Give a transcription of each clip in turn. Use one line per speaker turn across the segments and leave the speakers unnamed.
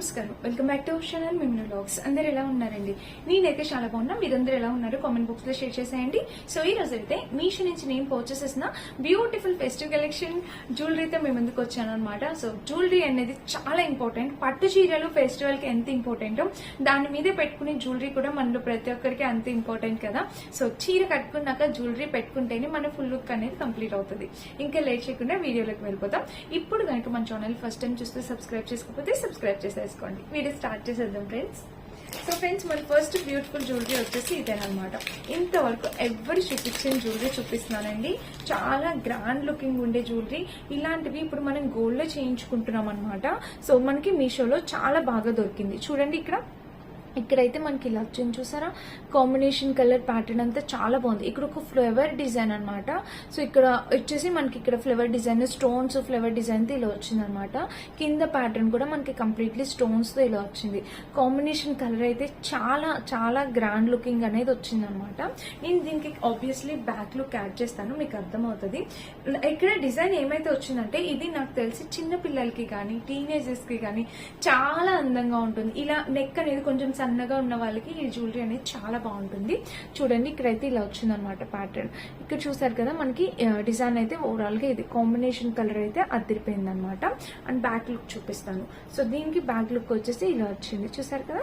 నమస్కారం. Welcome back to channel మిమ్మల్ని blogs అందరు ఎలా ఉన్నారండి? నేనైతే చాలా బాగున్నా. మీరందరూ ఎలా ఉన్నారు? కామెంట్ బాక్స్లో షేర్ చేసేయండి. సో ఈ రోజు అయితే మీషో నుంచి నేను పర్చేస్ చేసిన బ్యూటిఫుల్ ఫెస్టివ్ కలెక్షన్ జ్యువెలరీ అయితే మీ ముందుకు వచ్చాను అనమాట సో జ్యువెలరీ అనేది చాలా ఇంపార్టెంట్ పట్టు చీరలు ఫెస్టివల్కి ఎంత ఇంపార్టెంటో దాని మీద పెట్టుకునే జ్యువెలరీ కూడా మనలో ప్రతి ఒక్కరికి అంత ఇంపార్టెంట్ కదా. సో చీర కట్టుకున్నాక జ్యువెలరీ పెట్టుకుంటేనే మన ఫుల్ లుక్ అనేది కంప్లీట్ అవుతుంది. ఇంకా లేట్ చేయకుండా వీడియోలోకి వెళ్ళిపోతాం ఇప్పుడు కనుక మన ఛానల్ ఫస్ట్ టైం చూస్తే సబ్స్క్రైబ్ చేసుకోకపోతే సబ్స్క్రైబ్ చేసుకోండి. వీడియో స్టార్ట్ చేసేద్దాం ఫ్రెండ్స్ సో ఫ్రెండ్స్ మన ఫస్ట్ బ్యూటిఫుల్ జ్యువెలరీ వచ్చేసి ఇదేనమాట ఇంతవరకు ఎవరు చూపించిన జ్యువెలరీ చూపిస్తున్నానండి? చాలా గ్రాండ్ లుకింగ్ ఉండే జ్యువెలరీ ఇలాంటివి ఇప్పుడు మనం గోల్డ్లో చేయించుకుంటున్నాం అనమాట సో మనకి మీషోలో చాలా బాగా దొరికింది. చూడండి ఇక్కడ. ఇక్కడైతే మనకి ఇలా వచ్చింది చూసారా? కాంబినేషన్ కలర్ ప్యాటర్న్ అంతా చాలా బాగుంది. ఇక్కడ ఒక ఫ్లవర్ డిజైన్ అనమాట సో ఇక్కడ వచ్చేసి మనకి ఇక్కడ ఫ్లవర్ డిజైన్ స్టోన్స్ ఫ్లవర్ డిజైన్తో ఇలా వచ్చింది అనమాట కింద ప్యాటర్న్ కూడా మనకి కంప్లీట్లీ స్టోన్స్తో ఇలా వచ్చింది. కాంబినేషన్ కలర్ అయితే చాలా చాలా గ్రాండ్ లుకింగ్ అనేది వచ్చింది అనమాట నేను దీనికి ఆబ్వియస్లీ బ్యాక్ లుక్ యాడ్ చేస్తాను మీకు అర్థమవుతుంది. ఇక్కడ డిజైన్ ఏమైతే వచ్చిందంటే ఇది నాకు తెలిసి చిన్న పిల్లలకి కానీ టీనేజర్స్కి కానీ చాలా అందంగా ఉంటుంది. ఇలా నెక్ అనేది కొంచెం సన్నగా ఉన్న వాళ్ళకి ఈ జ్యువెలరీ అనేది చాలా బాగుంటుంది. చూడండి ఇక్కడైతే ఇలా వచ్చింది అనమాట ప్యాటర్న్ ఇక్కడ చూసారు కదా మనకి డిజైన్ అయితే ఓవరాల్గా ఇది కాంబినేషన్ కలర్ అయితే అద్దరిపోయింది అనమాట అండ్ బ్యాక్ లుక్ చూపిస్తాను. సో దీనికి బ్యాక్ లుక్ వచ్చేసి ఇలా వచ్చింది. చూసారు కదా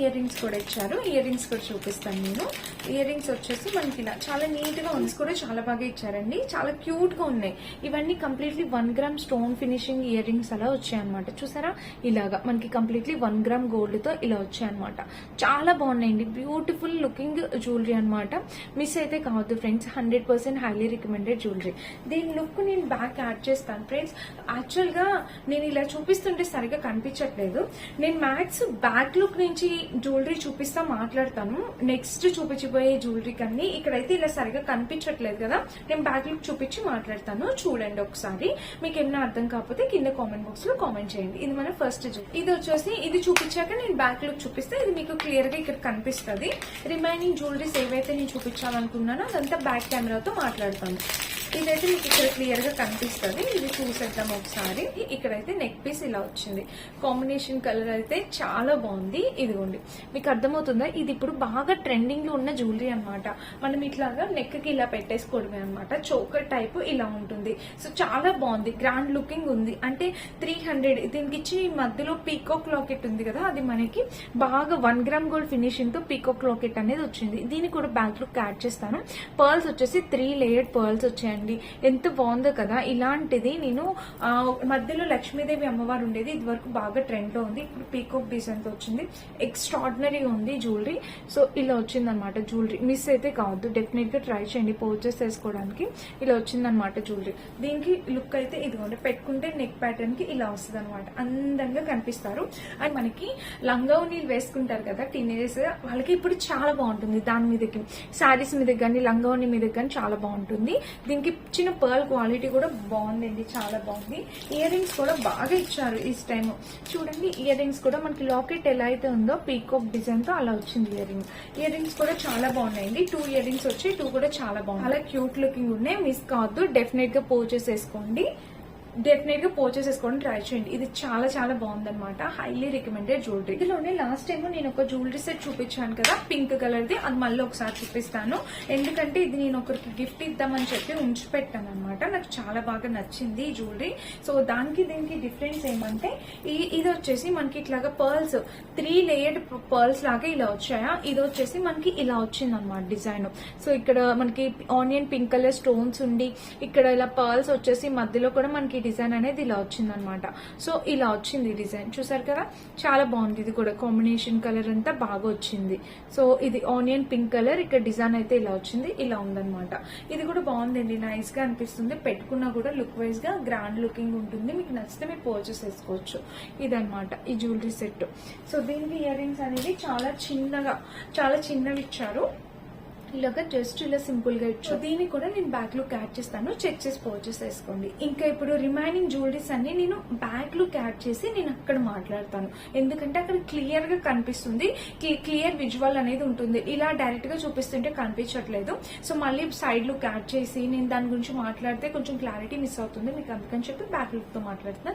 ఇయర్ రింగ్స్ కూడా ఇచ్చారు. ఇయర్ రింగ్స్ కూడా చూపిస్తాను నేను. ఇయర్ రింగ్స్ వచ్చేసి మనకి ఇలా చాలా నీట్గా ఉంది కూడా చాలా బాగా ఇచ్చారండి. చాలా క్యూట్గా ఉన్నాయి. ఇవన్నీ completely one gram stone finishing ear rings అలా వచ్చాయి అనమాట చూసారా? ఇలాగా మనకి కంప్లీట్లీ వన్ గ్రామ్ గోల్డ్తో ఇలా వచ్చాయి అనమాట చాలా బాగున్నాయండి. బ్యూటిఫుల్ లుకింగ్ జ్యువెలరీ అనమాట మిస్ అయితే కావద్దు friends hundred percent highly recommended jewellery దీని లుక్ నేను బ్యాక్ యాడ్ చేస్తాను. ఫ్రెండ్స్ యాక్చువల్గా నేను ఇలా చూపిస్తుంటే సరిగా కనిపించట్లేదు. నేను మ్యాక్స్ బ్యాక్ లుక్ నుంచి జ్యువెలరీ చూపిస్తా మాట్లాడతాను. నెక్స్ట్ చూపించిపోయే జ్యువెలరీ కన్నీ ఇక్కడైతే ఇలా సరిగా కనిపించట్లేదు కదా. నేను బ్యాక్ లుక్ చూపించి మాట్లాడతాను. చూడండి ఒకసారి. మీకు ఏమైనా అర్థం కాకపోతే కింద కామెంట్ బాక్స్లో కామెంట్ చేయండి. ఇది మన ఫస్ట్ ఇది వచ్చేసి ఇది చూపించాక నేను బ్యాక్ లుక్ చూపిస్తే ఇది మీకు క్లియర్గా ఇక్కడ కనిపిస్తుంది. రిమైనింగ్ జ్యువెలరీస్ ఏవైతే నేను చూపించాలనుకున్నానో అదంతా బ్యాక్ కెమెరాతో మాట్లాడతాను. ఇదైతే మీకు ఇక్కడ క్లియర్గా కనిపిస్తుంది. ఇది చూసేద్దాం ఒకసారి. ఇక్కడైతే నెక్ పీస్ ఇలా వచ్చింది. కాంబినేషన్ కలర్ అయితే చాలా బాగుంది. ఇదిగోండి. మీకు అర్థమవుతుందా? ఇది ఇప్పుడు బాగా ట్రెండింగ్లో ఉన్న జ్యువెలరీ అన్నమాట. మనం ఇట్లాగా నెక్కి ఇలా పెట్టేసుకోవడమే అనమాట చోకర్ టైప్ ఇలా ఉంటుంది. సో చాలా బాగుంది. గ్రాండ్ లుకింగ్ ఉంది. అంటే త్రీ హండ్రెడ్ దీనికి ఇచ్చి మధ్యలో పీకాక్ లాకెట్ ఉంది కదా అది మనకి బాగా వన్ గ్రామ్ గోల్డ్ ఫినిషింగ్తో పీకాక్ లాకెట్ అనేది వచ్చింది. దీనికి కూడా బ్యాక్ లుక్ యాడ్ చేస్తాను. పర్ల్స్ వచ్చేసి త్రీ లేయర్డ్ పర్ల్స్ వచ్చాయండి ఎంత బాగుందో కదా. ఇలాంటిది నేను మధ్యలో లక్ష్మీదేవి అమ్మవారు ఉండేది. ఇది వరకు బాగా ట్రెండ్లో ఉంది. ఇప్పుడు పీకాక్ డిజైన్తో వచ్చింది. ఎక్స్ట్రాడినరీగా ఉంది జ్యువెలరీ సో ఇలా వచ్చింది అనమాట జ్యువెలరీ మిస్ అయితే కావద్దు డెఫినెట్గా ట్రై చేయండి పర్చేస్ చేసుకోవడానికి. ఇలా వచ్చింది అనమాట జ్యువెలరీ దీనికి లుక్ అయితే ఇదిగోండి. పెట్టుకుంటే నెక్ ప్యాటర్న్కి ఇలా వస్తుంది అనమాట అందంగా కనిపిస్తారు. అండ్ మనకి లంగా నీళ్ళు వేసుకుంటారు కదా టీనేజర్స్ వాళ్ళకి ఇప్పుడు చాలా బాగుంటుంది దాని మీదకి. శారీస్ మీద కానీ లంగా మీద కానీ చాలా బాగుంటుంది. దీనికి ఇచ్చిన పర్ల్ క్వాలిటీ కూడా బాగుందండి చాలా బాగుంది. ఇయర్ రింగ్స్ కూడా బాగా ఇచ్చారు ఈ టైం చూడండి ఇయర్ రింగ్స్ కూడా మనకి లాకెట్ ఎలా అయితే ఉందో పీకాక్ డిజైన్తో అలా వచ్చింది ఇయర్ రింగ్ ఇయర్ రింగ్స్ కూడా చాలా బాగున్నాయండి. టూ ఇయర్ రింగ్స్ వచ్చి టూ కూడా చాలా బాగున్నాయి. చాలా క్యూట్ లుకింగ్ ఉన్నాయి. మిస్ కావద్దు డెఫినెట్గా పర్చేస్ డెఫినెట్గా డెఫినెట్గా పర్చేస్ చేసుకోవడం ట్రై చేయండి. ఇది చాలా చాలా బాగుందన్నమాట. హైలీ రికమెండెడ్ జ్యువెలరీ ఇందులోనే లాస్ట్ టైం నేను ఒక జ్యువెలరీ సెట్ చూపించాను కదా పింక్ కలర్ ది అది మళ్ళీ ఒకసారి చూపిస్తాను. ఎందుకంటే ఇది నేను ఒకరికి గిఫ్ట్ ఇద్దామని చెప్పి ఉంచి పెట్టాను అనమాట నాకు చాలా బాగా నచ్చింది ఈ జ్యువెలరీ సో దానికి దీనికి డిఫరెన్స్ ఏమంటే ఈ ఇది వచ్చేసి మనకి ఇట్లాగా పర్ల్స్ త్రీ లేయర్డ్ పర్ల్స్ లాగా ఇలా వచ్చాయా? ఇది వచ్చేసి మనకి ఇలా వచ్చింది అనమాట డిజైన్ సో ఇక్కడ మనకి ఆనియన్ పింక్ కలర్ స్టోన్స్ ఉండి ఇక్కడ ఇలా పర్ల్స్ వచ్చేసి మధ్యలో కూడా మనకి డిజైన్ అనేది ఇలా వచ్చింది అనమాట సో ఇలా వచ్చింది డిజైన్. చూసారు కదా? చాలా బాగుంది. ఇది కూడా కాంబినేషన్ కలర్ అంతా బాగా వచ్చింది. సో ఇది ఆనియన్ పింక్ కలర్. ఇక్కడ డిజైన్ అయితే ఇలా వచ్చింది. ఇలా ఉందన్నమాట ఇది కూడా బాగుందండి. నైస్గా అనిపిస్తుంది. పెట్టుకున్నా కూడా లుక్ వైజ్గా గ్రాండ్ లుకింగ్ ఉంటుంది. మీకు నచ్చితే మీరు పర్చేస్ చేసుకోవచ్చు. ఇదనమాట. ఈ జ్యువెలరీ సెట్ సో దీనికి ఇయర్ రింగ్స్ అనేది చాలా చిన్నగా చాలా చిన్నవి ఇచ్చారు. ఇలాగ జస్ట్ ఇలా సింపుల్గా ఇచ్చు. దీన్ని కూడా నేను బ్యాక్ లుక్ యాడ్ చేస్తాను. చెక్ చేసి పర్చేస్ చేసుకోండి. ఇంకా ఇప్పుడు రిమైనింగ్ జ్యువెలరీస్ అన్ని నేను బ్యాక్ లుక్ యాడ్ చేసి నేను అక్కడ మాట్లాడతాను. ఎందుకంటే అక్కడ క్లియర్గా కనిపిస్తుంది. క్లియర్ విజువల్ అనేది ఉంటుంది. ఇలా డైరెక్ట్గా చూపిస్తుంటే కనిపించట్లేదు. సో మళ్ళీ సైడ్ లుక్ యాడ్ చేసి నేను దాని గురించి మాట్లాడితే కొంచెం క్లారిటీ మిస్ అవుతుంది. మీకు అందుకని చెప్పి బ్యాక్ లుక్తో మాట్లాడుతున్నా.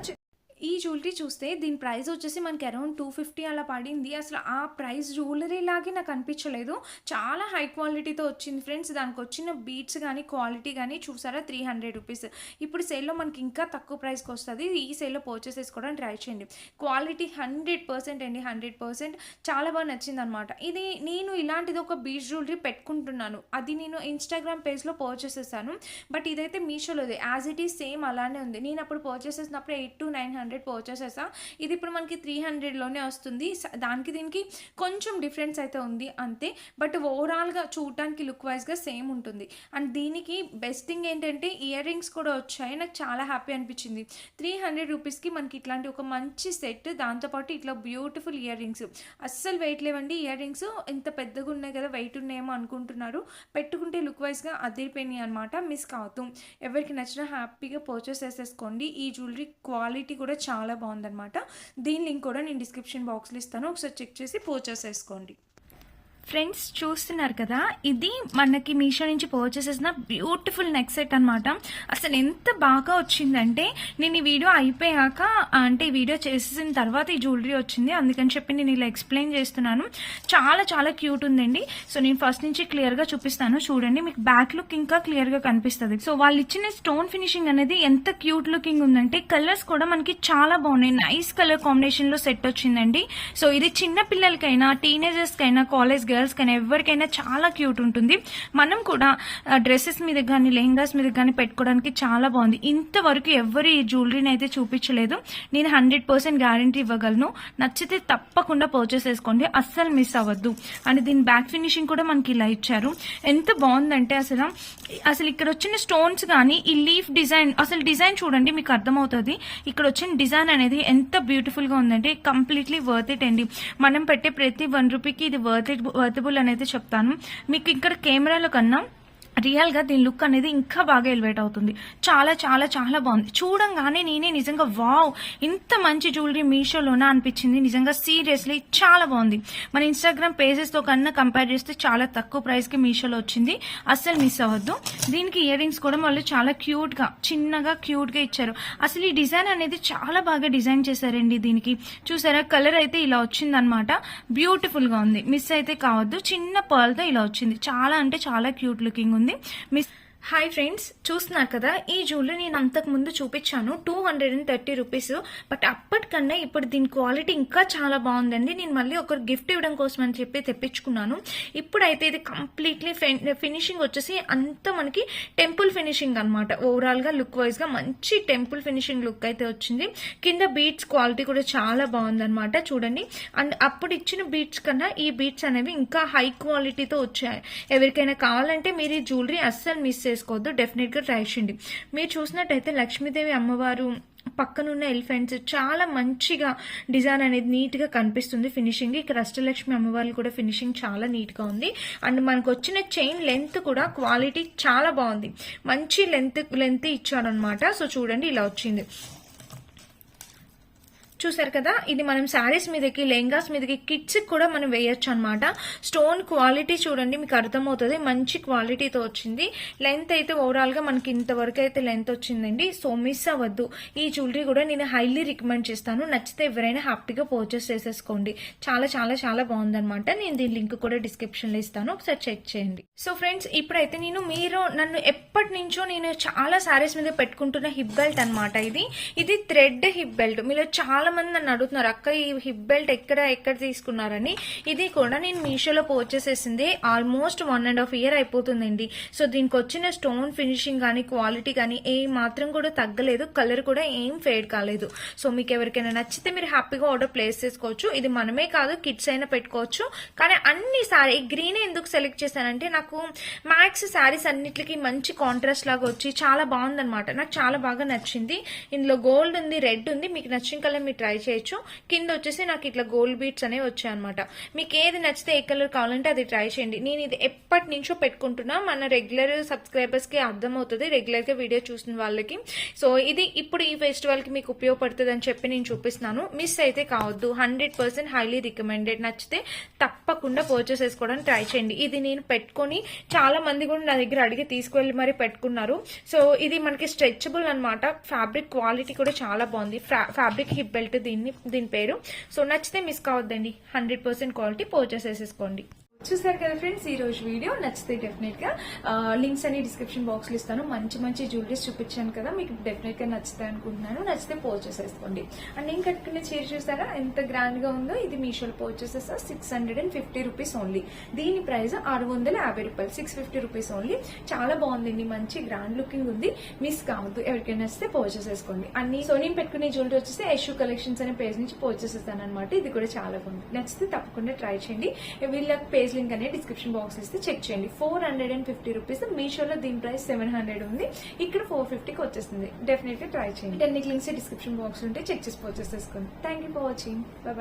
ఈ జ్యువెలరీ చూస్తే దీని ప్రైస్ వచ్చేసి మనకి అరౌండ్ టూ ఫిఫ్టీ అలా పడింది. అసలు ఆ ప్రైస్ జ్యువెలరీ లాగే నాకు అనిపించలేదు. చాలా హై క్వాలిటీతో వచ్చింది ఫ్రెండ్స్ దానికి వచ్చిన బీట్స్ కానీ క్వాలిటీ కానీ చూసారా? త్రీ హండ్రెడ్ రూపీస్ ఇప్పుడు సేల్లో మనకి ఇంకా తక్కువ ప్రైస్కి వస్తుంది. ఈ సేల్లో పర్చేస్ చేసుకోవడం ట్రై చేయండి. క్వాలిటీ హండ్రెడ్ పర్సెంట్ అండి. హండ్రెడ్ పర్సెంట్ చాలా బాగా నచ్చింది అనమాట ఇది నేను ఇలాంటిది ఒక బీచ్ జ్యువెలరీ పెట్టుకుంటున్నాను. అది నేను ఇన్స్టాగ్రామ్ పేజ్లో పర్చేస్ చేశాను. బట్ ఇదైతే మీషోలోది. యాజ్ ఇట్ ఈస్ సేమ్ అలానే ఉంది. నేను అప్పుడు పర్చేస్ చేసినప్పుడు eight to nine hundred purchase చేసా ఇది ఇప్పుడు మనకి త్రీ హండ్రెడ్లోనే వస్తుంది. స- దానికి దీనికి కొంచెం డిఫరెన్స్ అయితే ఉంది అంతే. బట్ ఓవరాల్గా చూడటానికి లుక్ వైజ్గా సేమ్ ఉంటుంది. అండ్ దీనికి బెస్ట్ థింగ్ ఏంటంటే ఇయర్ రింగ్స్ కూడా వచ్చాయి. నాకు చాలా హ్యాపీ అనిపించింది. త్రీ హండ్రెడ్ రూపీస్కి మనకి ఇట్లాంటి ఒక మంచి సెట్ దాంతోపాటు ఇట్లా బ్యూటిఫుల్ ఇయర్ రింగ్స్. అస్సలు వెయిట్ లేవండి. ఇయర్ రింగ్స్ ఇంత పెద్దగా ఉన్నాయి కదా వెయిట్ ఉన్నాయేమో అనుకుంటున్నారు. పెట్టుకుంటే లుక్ వైజ్గా అదిరిపోయినాయి అనమాట మిస్ కావద్దు. ఎవరికి నచ్చినా హ్యాపీగా పర్చేస్ చేసేసుకోండి. ఈ జ్యువెలరీ క్వాలిటీ కూడా చాలా బాగుందన్నమాట. దీని లింక్ కూడా నేను డిస్క్రిప్షన్ బాక్స్లో ఇస్తాను. ఒకసారి చెక్ చేసి పర్చేస్ చేసుకోండి. ఫ్రెండ్స్ చూస్తున్నారు కదా ఇది మనకి మీషో నుంచి పర్చేస్ చేసిన బ్యూటిఫుల్ నెక్ సెట్ అనమాట అసలు ఎంత బాగా వచ్చిందంటే నేను ఈ వీడియో అయిపోయాక అంటే ఈ వీడియో చేసేసిన తర్వాత ఈ జ్యువెలరీ వచ్చింది. అందుకని చెప్పి నేను ఇలా ఎక్స్ప్లెయిన్ చేస్తున్నాను. చాలా చాలా క్యూట్ ఉందండి. సో నేను ఫస్ట్ నుంచి క్లియర్గా చూపిస్తాను. చూడండి మీకు బ్యాక్ లుక్ ఇంకా క్లియర్గా కనిపిస్తుంది. సో వాళ్ళు ఇచ్చిన స్టోన్ ఫినిషింగ్ అనేది ఎంత క్యూట్ లుకింగ్ ఉందంటే కలర్స్ కూడా మనకి చాలా బాగున్నాయి. నైస్ కలర్ కాంబినేషన్లో సెట్ వచ్చిందండి. సో ఇది చిన్న పిల్లలకైనా టీనేజర్స్కైనా కాలేజ్ గర్ల్స్ కైనా ఎవరికైనా చాలా క్యూట్ ఉంటుంది. మనం కూడా డ్రెస్సెస్ మీద కానీ లెహంగాస్ మీద కానీ పెట్టుకోవడానికి చాలా బాగుంది. ఇంతవరకు ఎవరు ఈ జ్యువెలరీని అయితే చూపించలేదు. నేను హండ్రెడ్ పర్సెంట్ గ్యారంటీ ఇవ్వగలను. నచ్చితే తప్పకుండా పర్చేస్ చేసుకోండి. అస్సలు మిస్ అవ్వద్దు. అండ్ దీని బ్యాక్ ఫినిషింగ్ కూడా మనకి ఇలా ఇచ్చారు. ఎంత బాగుందంటే అసలు అసలు ఇక్కడ వచ్చిన స్టోన్స్ కానీ ఈ లీఫ్ డిజైన్ అసలు డిజైన్ చూడండి మీకు అర్థమవుతుంది. ఇక్కడ వచ్చిన డిజైన్ అనేది ఎంత బ్యూటిఫుల్గా ఉందంటే కంప్లీట్లీ వర్త్ ఇట్ అండి. మనం పెట్టే ప్రతి వన్ రూపీకి ఇది వర్త్ ఇట్ వర్తబుల్ అనేది చెప్తాను. మీకు ఇక్కడ కెమెరాలో కన్నా రియల్గా దీని లుక్ అనేది ఇంకా బాగా ఎలివేట్ అవుతుంది. చాలా చాలా చాలా బాగుంది. చూడంగానే నేనే నిజంగా వావ్ ఇంత మంచి జ్యువెలరీ మీషోలోనా అనిపించింది. నిజంగా సీరియస్లీ చాలా బాగుంది. మన ఇన్స్టాగ్రామ్ పేజెస్తో కన్నా కంపేర్ చేస్తే చాలా తక్కువ ప్రైస్కి మీషోలో వచ్చింది. అస్సలు మిస్ అవ్వద్దు. దీనికి ఇయర్ రింగ్స్ కూడా వాళ్ళు చాలా క్యూట్గా చిన్నగా క్యూట్గా ఇచ్చారు. అసలు ఈ డిజైన్ అనేది చాలా బాగా డిజైన్ చేశారండి దీనికి. చూసారా? కలర్ అయితే ఇలా వచ్చిందనమాట బ్యూటిఫుల్గా ఉంది. మిస్ అయితే కావద్దు. చిన్న పర్ల్తో ఇలా వచ్చింది. చాలా అంటే చాలా క్యూట్ లుకింగ్ ఉంది. మిస్ హాయ్ ఫ్రెండ్స్ చూస్తున్నారు కదా ఈ జ్యువెలరీ నేను అంతకు ముందు చూపించాను. Two hundred and thirty rupees but అప్పటికన్నా ఇప్పుడు దీని క్వాలిటీ ఇంకా చాలా బాగుందండి. నేను మళ్ళీ ఒకరు గిఫ్ట్ ఇవ్వడం కోసం అని చెప్పి తెప్పించుకున్నాను. ఇప్పుడైతే ఇది కంప్లీట్లీ ఫినిషింగ్ వచ్చేసి అంత మనకి టెంపుల్ ఫినిషింగ్ అనమాట ఓవరాల్గా లుక్ వైజ్గా మంచి టెంపుల్ ఫినిషింగ్ లుక్ అయితే వచ్చింది. కింద బీట్స్ క్వాలిటీ కూడా చాలా బాగుందనమాట చూడండి. అండ్ అప్పుడు ఇచ్చిన బీట్స్ కన్నా ఈ బీట్స్ అనేవి ఇంకా హై క్వాలిటీతో వచ్చాయి. ఎవరికైనా కావాలంటే మీరు ఈ జ్యువెలరీ అస్సలు మిస్ చేసుకోవద్దు. డెఫినెట్గా ట్రై చేయండి. మీరు చూసినట్టయితే లక్ష్మీదేవి అమ్మవారు పక్కనున్న ఎలిఫెంట్స్ చాలా మంచిగా డిజైన్ అనేది నీట్గా కనిపిస్తుంది. ఫినిషింగ్ ఇక్కడ అష్టలక్ష్మి అమ్మవారు కూడా ఫినిషింగ్ చాలా నీట్గా ఉంది. అండ్ మనకు వచ్చిన చైన్ లెంత్ కూడా క్వాలిటీ చాలా బాగుంది. మంచి లెంత్ లెంత్ ఇచ్చాడనమాట సో చూడండి ఇలా వచ్చింది. చూసారు కదా? ఇది మనం శారీస్ మీదకి లెహంగాస్ మీదకి కిడ్స్కి కూడా మనం వేయొచ్చు అనమాట స్టోన్ క్వాలిటీ చూడండి మీకు అర్థమవుతుంది. మంచి క్వాలిటీతో వచ్చింది. లెంత్ అయితే ఓవరాల్గా మనకి ఇంతవరకు అయితే లెంత్ వచ్చిందండి. సో మిస్ అవ్వద్దు. ఈ జ్యువెలరీ కూడా నేను హైలీ రికమెండ్ చేస్తాను. నచ్చితే ఎవరైనా హ్యాపీగా పర్చేస్ చేసేసుకోండి. చాలా చాలా చాలా బాగుందనమాట నేను దీని లింక్ కూడా డిస్క్రిప్షన్లో ఇస్తాను. ఒకసారి చెక్ చేయండి. సో ఫ్రెండ్స్ ఇప్పుడైతే నేను మీరు నన్ను ఎప్పటి నుంచో నేను చాలా శారీస్ మీద పెట్టుకుంటున్న హిప్ బెల్ట్ అనమాట ఇది. ఇది థ్రెడ్ హిప్ బెల్ట్ మీలో చాలా మంది నన్ను అడుగుతున్నారు అక్క ఈ హిప్ బెల్ట్ ఎక్కడ ఎక్కడ తీసుకున్నారని? ఇది కూడా నేను మీషోలో purchase almost one and half year అయిపోతుందండి. సో దీనికి వచ్చిన స్టోన్ ఫినిషింగ్ కానీ క్వాలిటీ కానీ ఏ మాత్రం కూడా తగ్గలేదు కలర్ కూడా ఏం ఫేడ్ కాలేదు. సో మీకు ఎవరికైనా నచ్చితే మీరు హ్యాపీగా ఆర్డర్ ప్లేస్ చేసుకోవచ్చు. ఇది మనమే కాదు కిడ్స్ అయినా పెట్టుకోవచ్చు. కానీ అన్ని సారీ గ్రీన్ ఎందుకు సెలెక్ట్ చేశానంటే నాకు మ్యాక్స్ శారీస్ అన్నిటికీ మంచి కాంట్రాస్ట్ లాగా వచ్చి చాలా బాగుందనమాట నాకు చాలా బాగా నచ్చింది. ఇందులో గోల్డ్ ఉంది రెడ్ ఉంది. మీకు నచ్చిన కలర్ మీరు ట్రై చేయొచ్చు. కింద వచ్చేసి నాకు ఇట్లా గోల్డ్ బీట్స్ అనేవి వచ్చాయి అనమాట మీకు ఏది నచ్చితే ఏ కలర్ కావాలంటే అది ట్రై చేయండి. నేను ఇది ఎప్పటి నుంచో పెట్టుకుంటున్నా. మన రెగ్యులర్ సబ్స్క్రైబర్స్కి అర్థమవుతుంది. రెగ్యులర్గా వీడియో చూసిన వాళ్ళకి. సో ఇది ఇప్పుడు ఈ ఫెస్టివల్కి మీకు ఉపయోగపడుతుంది అని చెప్పి నేను చూపిస్తున్నాను. మిస్ అయితే కావద్దు. హండ్రెడ్ పర్సెంట్ హైలీ రికమెండెడ్ నచ్చితే తప్పకుండా పర్చేస్ చేసుకోవడానికి ట్రై చేయండి. ఇది నేను పెట్టుకొని చాలా మంది కూడా నా దగ్గర అడిగి తీసుకువెళ్ళి మరి పెట్టుకున్నారు. సో ఇది మనకి స్ట్రెచబుల్ అన్నమాట. ఫ్యాబ్రిక్ క్వాలిటీ కూడా చాలా బాగుంది. ఫ్యాబ్రిక్ హిప్ బెల్ట్ దీన్ని దీని పేరు. సో నచ్చితే మిస్ కావద్దండి. హండ్రెడ్ పర్సెంట్ క్వాలిటీ పర్చేస్ చేసేసుకోండి. చూసారు కదా ఫ్రెండ్స్ ఈ రోజు వీడియో నచ్చితే డెఫినెట్గా లింక్స్ అని డిస్క్రిప్షన్ బాక్స్లో ఇస్తాను. మంచి మంచి జ్యువెలరీస్ చూపించాను కదా మీకు డెఫినెట్గా నచ్చుతాయి అనుకుంటున్నాను. నచ్చితే పర్చేస్ చేసుకోండి. అండ్ నేను కట్టుకునే చీర చూసారా? ఎంత గ్రాండ్గా ఉందో ఇది మీషోలో purchase six hundred and fifty rupees only దీని ప్రైస్ ఆరు వందల యాభై రూపాయలు. సిక్స్ ఫిఫ్టీ రూపీస్ ఓన్లీ చాలా బాగుందండి. మంచి గ్రాండ్ లుకింగ్ ఉంది. మిస్ కావద్దు. ఎవరికైనా నచ్చితే పర్చేస్ చేసుకోండి. అన్ని సో నేను పెట్టుకునే జ్యువెలరీ వచ్చేసి యశు కలెక్షన్స్ అనే పేజ్ నుంచి పర్చేస్ చేస్తాను అనమాట ఇది కూడా చాలా బాగుంది. నచ్చితే తప్పకుండా ట్రై చేయండి. వీళ్ళ పేజ్ లింక్ అనేది డిస్క్రిప్షన్ బాక్స్ ఇస్తే చెక్ చేయండి. Four hundred and fifty rupees మీషోలో దీని ప్రైస్ సెవెన్ హండ్రెడ్ ఉంది. ఇక్కడ ఫోర్ ఫిఫ్టీకి వచ్చేస్తుంది. డెఫినెట్ ట్రై చేయండి. అన్ని లింక్స్ డిస్క్రిప్షన్ బాక్స్ ఉంటే చెక్ చేసి పర్చేస్ చేసుకోండి thank you for watching bye